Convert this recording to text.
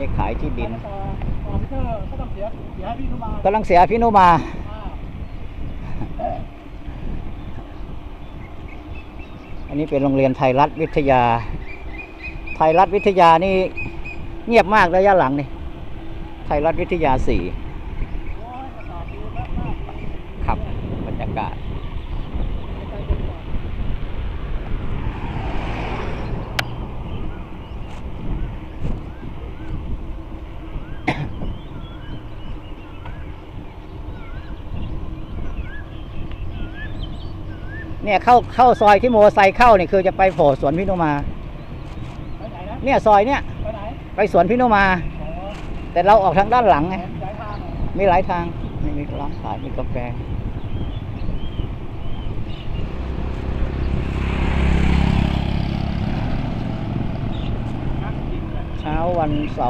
นี้ขายที่ดินกำลังเสียพี่นุมาอันนี้เป็นโรงเรียนไทยรัฐวิทยา ไทยรัฐวิทยานี่เงียบมากระยะหลังนี่ ไทยรัฐวิทยาสี่ โอ้ยอากาศดีมากมาก ครับบรรยากาศ ใจเย็นก่อน เนี่ยเข้าเข้าซอยที่โมอไซค์เข้านี่คือจะไปโผล่สวนพี่นุมาไปไหนนะเนี่ยซอยเนี่ยไปไหนไปสวนพี่นุมาอ๋อแต่เราออกทางด้านหลังไงย้ายทางเหรอมีหลายทางนี่มีร้านขายมีกาแฟนักจริงเลยเช้าวันเสาร์